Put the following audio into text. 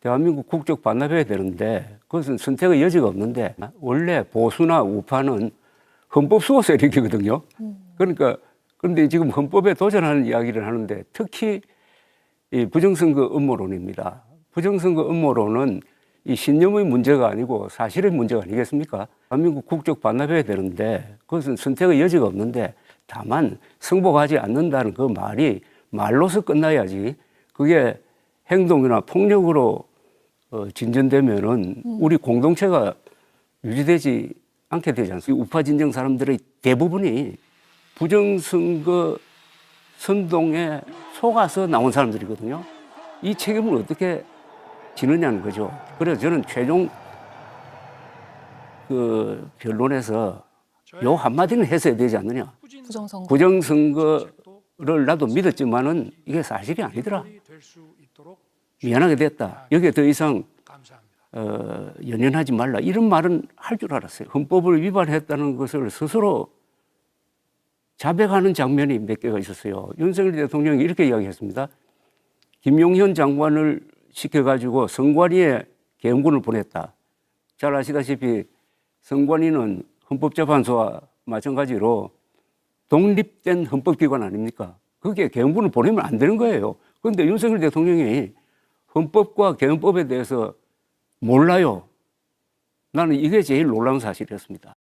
대한민국 국적 반납해야 되는데 그것은 선택의 여지가 없는데 원래 보수나 우파는 헌법 수호세 이렇게거든요. 그러니까 그런데 지금 헌법에 도전하는 이야기를 하는데 특히 이 부정선거 음모론입니다. 부정선거 음모론은 이 신념의 문제가 아니고 사실의 문제가 아니겠습니까? 대한민국 국적 반납해야 되는데 그것은 선택의 여지가 없는데 다만 승복하지 않는다는 그 말이 말로서 끝나야지 그게 행동이나 폭력으로 어, 진전되면은 우리 공동체가 유지되지 않게 되지 않습니까? 우파 진영 사람들의 대부분이 부정선거 선동에 속아서 나온 사람들이거든요. 이 책임을 어떻게 지느냐는 거죠. 그래서 저는 최종 그 변론에서 요 한마디는 했어야 되지 않느냐. 부정선거. 부정선거를 나도 믿었지만은 이게 사실이 아니더라. 미안하게 됐다. 여기에 더 이상 어, 연연하지 말라. 이런 말은 할 줄 알았어요. 헌법을 위반했다는 것을 스스로 자백하는 장면이 몇 개가 있었어요. 윤석열 대통령이 이렇게 이야기했습니다. 김용현 장관을 시켜가지고 선관위에 개헌군을 보냈다. 잘 아시다시피 선관위는 헌법재판소와 마찬가지로 독립된 헌법기관 아닙니까? 거기에 개헌군을 보내면 안 되는 거예요. 그런데 윤석열 대통령이 헌법과 개헌법에 대해서 몰라요. 나는 이게 제일 놀라운 사실이었습니다.